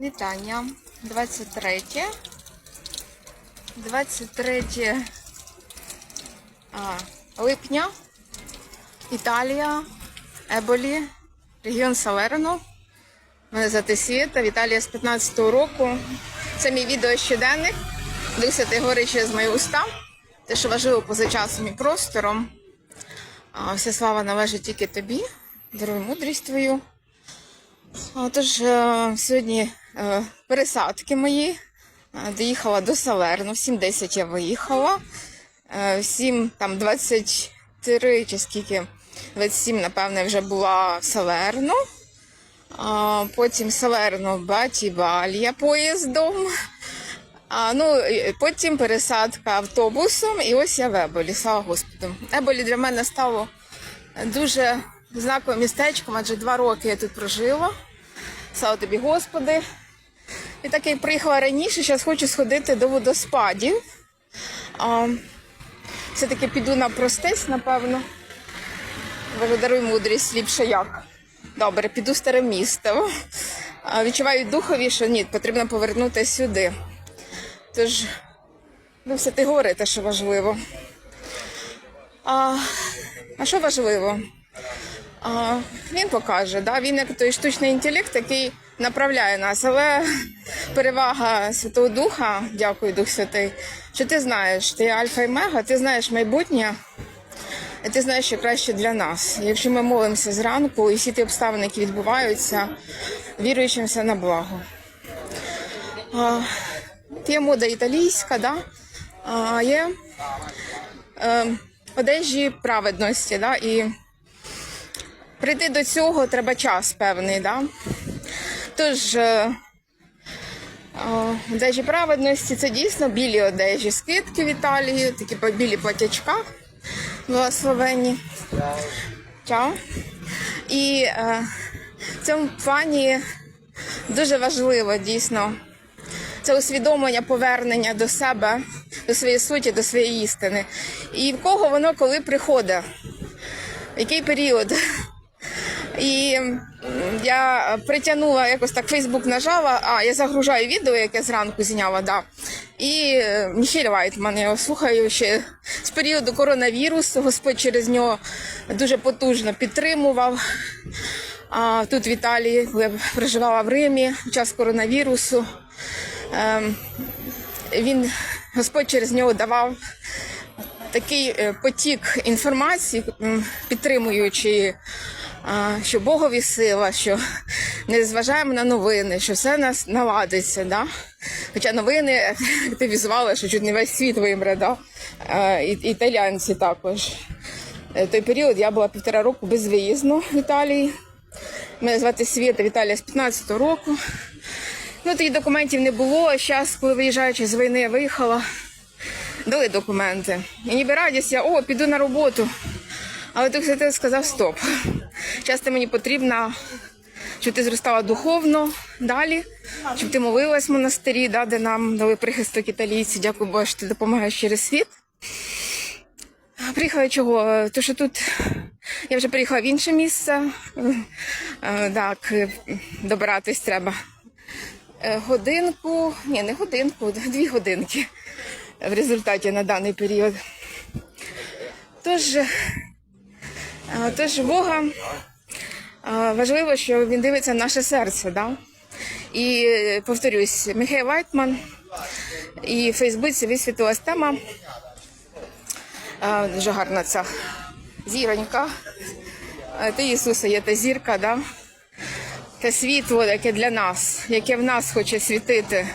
Вітання. 23. 23 липня. Італія, Еболі, регіон Салерно. Мене звати Світа, Віталія з 15-го року. Це мій відео щоденник. Дихати гори через мої уста. Те, що важливо поза часом і простором. Вся слава належить тільки тобі. Даруй мудрість твою. Отож, е, сьогодні пересадки мої. Е, Доїхала до Салерну, в 7.10 я виїхала. Е, Всім там 23 чи скільки, 27, напевне, вже була в Салерну. Потім Салерно Батібалія поїздом. А, ну, потім пересадка автобусом, і ось я в Еболі, слава Господу. Еболі для мене стало дуже знаковим містечком, адже два роки я тут прожила. Слава тобі, Господи. І так як приїхала раніше, зараз хочу сходити до водоспадів. Все-таки піду на простець, напевно. Боже, мудрість, ліпше як. Добре, піду старим містом. А, відчуваю духові, що ні, потрібно повернутися сюди. Тож, ну, все ти говорите, що важливо. А, а що важливо? А, він покаже, да? він як той штучний інтелект, який направляє нас. Але перевага Святого Духа, дякую, Дух Святий, що ти знаєш, ти альфа і мега, ти знаєш майбутнє, і ти знаєш, що краще для нас. Якщо ми молимося зранку і всі ті обставини, які відбуваються, віруючим все на благо. А, є мода італійська, да? а, є е, одежі праведності. Да? І прийти до цього треба час певний. Да? Тож, е, одежі праведності це дійсно білі одежі, скидки в Італії, такі білі платячка благословенні. Чао. І е, в цьому плані дуже важливо дійсно це усвідомлення повернення до себе, до своєї суті, до своєї істини. І в кого воно коли приходить? Який період? І я притягнула якось так Фейсбук нажала, а я загружаю відео, яке зранку зняла, да. І Міхель Вайтман, я його слухаю ще з періоду коронавірусу. Господь через нього дуже потужно підтримував. А тут в Італії, коли я проживала в Римі в час коронавірусу. Ем, він Господь через нього давав такий е, потік інформації, підтримуючи, що Богові сила, що не зважаємо на новини, що все нас наладиться. Да? Хоча новини активізували, що чуть не весь світ вимре, да? І, італійці також. Е, Той період я була півтора року безвиїзно в Італії. Мене звати Світа Віталія з 15-го року. Ну, тоді документів не було. А зараз, коли виїжджаючи з війни, я виїхала, дали документи. І ніби радість, я о, піду на роботу. Але Святий сказав стоп. Часто мені потрібно, щоб ти зростала духовно далі, щоб ти молилась в монастирі, да, де нам дали прихисток італійці. Дякую Боже, що ти допомагаєш через світ. Приїхала чого? То, що тут я вже приїхала в інше місце. Е, Так, е, добиратись треба. Е, Годинку, ні, не годинку, дві годинки в результаті на даний період. Тож, е, тож Бога важливо, що він дивиться на наше серце. Да? І повторюсь, Михайло Вайтман і в Фейсбуці висвітилась тема. Дуже гарна ця зіронька. Ти Ісуса є та зірка, да? те світло, яке для нас, яке в нас хоче світити.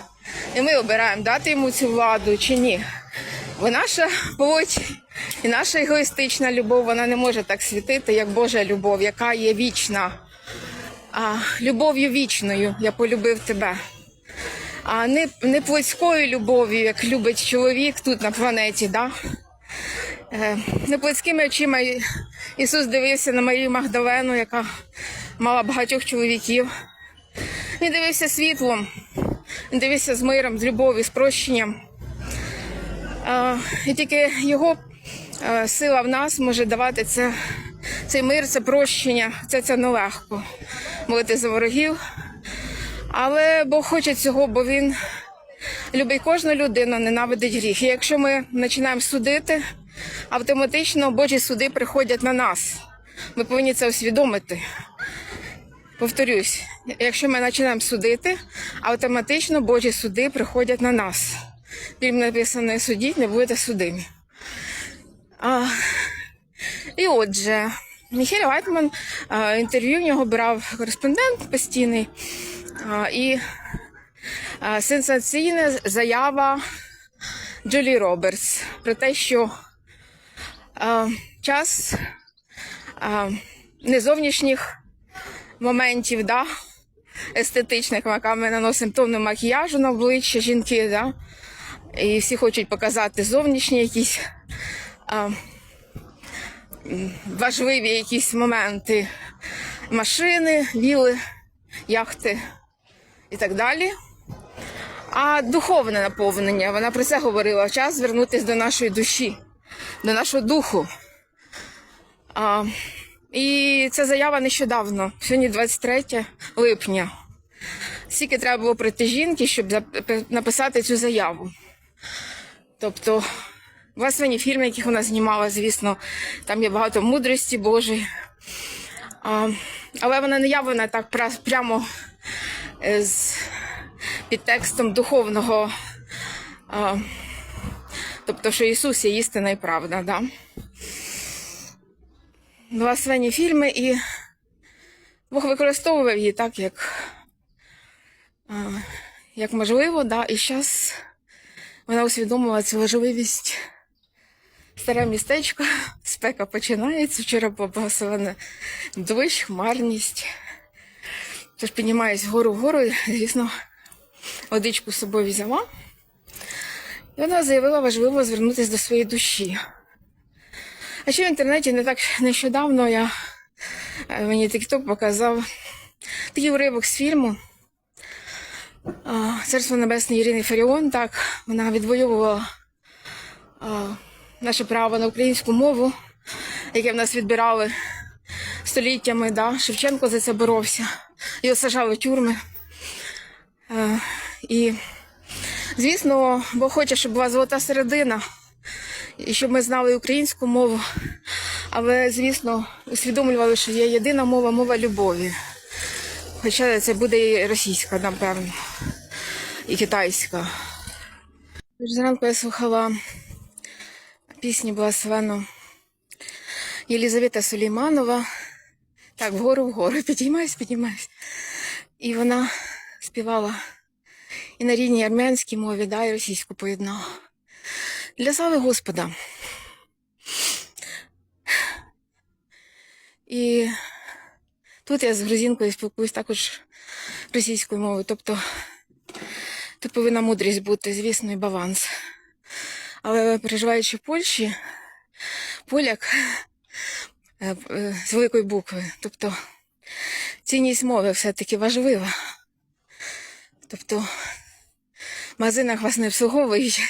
І ми обираємо, дати йому цю владу чи ні. Бо наша плоть і наша егоїстична любов, вона не може так світити, як Божа любов, яка є вічна. А, любов'ю вічною я полюбив тебе. А не, не плотською любов'ю, як любить чоловік тут на планеті. Да? Е, Не плотськими очима Ісус дивився на Марію Магдалену, яка мала багатьох чоловіків. Він дивився світлом, він дивився з миром, з любов'ю, з прощенням. Е, І тільки його сила в нас може давати це, цей мир, це прощення, це це нелегко. Молити за ворогів. Але Бог хоче цього, бо він любить кожну людину, ненавидить гріх. І якщо ми починаємо судити, автоматично Божі суди приходять на нас. Ми повинні це усвідомити. Повторюсь, якщо ми починаємо судити, автоматично Божі суди приходять на нас. Фільм написано судіть, не будете судимі. А, і отже, Міхель Вайтман, інтерв'ю в нього брав кореспондент постійний. А, і а, сенсаційна заява Джулі Робертс про те, що а, час а, не зовнішніх моментів, да, естетичних, яка ми наносимо тонну макіяжу на обличчя жінки, да, і всі хочуть показати зовнішні якісь а, важливі якісь моменти машини, віли, яхти і так далі. А духовне наповнення, вона про це говорила. Час звернутися до нашої душі, до нашого духу. А, і ця заява нещодавно, сьогодні 23 липня. Скільки треба було прийти жінки, щоб написати цю заяву. Тобто, власні фільми, яких вона знімала, звісно, там є багато мудрості Божої. А, але вона не явлена так прямо е, з підтекстом духовного. А, тобто, що Ісус є істина і правда. Да? Благословенні фільми, і Бог використовував її так, як, а, як можливо, да? і зараз вона усвідомила цю важливість. Старе містечко, спека починається. Вчора була благословена дощ, хмарність. Тож піднімаюсь вгору вгору, звісно, водичку з собою взяла. І вона заявила важливо звернутися до своєї душі. А ще в інтернеті не так нещодавно я е, мені TikTok показав такий уривок з фільму. А, Царство Небесне Ірини Фаріон, так, вона відвоювала а, наше право на українську мову, яке в нас відбирали століттями. Да? Шевченко за це боровся. Його сажали в тюрми. Е, і, звісно, Бог хоче, щоб була золота середина, і щоб ми знали українську мову. Але, звісно, усвідомлювали, що є єдина мова мова любові. Хоча це буде і російська, напевно, і китайська. Зранку я слухала пісню благословену Єлізавета Сулейманова. Так, вгору, вгору, підіймаюсь, підіймаюсь. І вона співала і на рідній армянській мові, да, і російську поєднала. Для слави Господа. І тут я з грузинкою спілкуюсь також російською мовою. Тобто тут повинна мудрість бути, звісно, і баланс. Але переживаючи в Польщі, поляк е, е, з великої букви. Тобто цінність мови все-таки важлива. Тобто в магазинах вас не обслуговують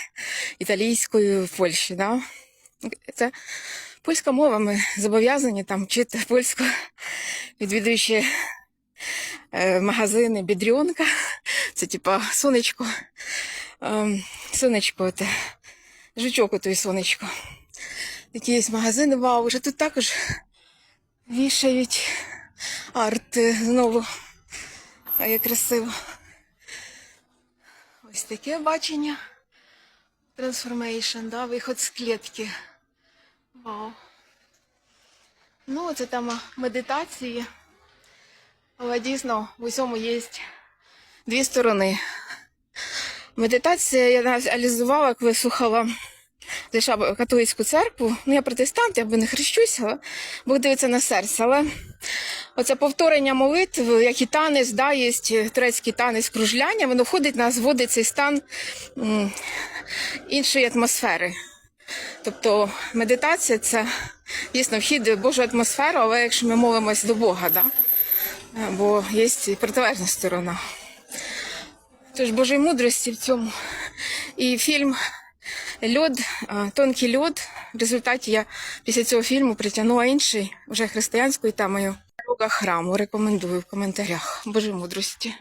італійською в Польщі. Да? Це польська мова, ми зобов'язані там вчити польську, відвідуючи е, магазини Бідріонка, це типа сонечко, ем, сонечко, те, жучок отой сонечко. Такі є магазини, вау, вже тут також вішають арт знову. А як красиво. Ось таке бачення. Transformation, да, виход з клітки. Вау. Ну, це тема медитації. Але дійсно в усьому є дві сторони. Медитація я аналізувала, коли слухала зайшла католицьку церкву. Ну, я протестант, я би не хрещуся, але Бог дивиться на серце. Але оце повторення молитв, як і танець, да, є турецький танець кружляння, воно входить нас, вводить цей стан іншої атмосфери. Тобто медитація це дійсно вхід в Божу атмосферу, але якщо ми молимось до Бога, да? Бо є протилежна сторона. Тож Божої мудрості в цьому. І фільм Льод, тонкий льод. В результаті я після цього фільму притягнула інший, вже християнською темою. Храму. Рекомендую в коментарях. Божої мудрості.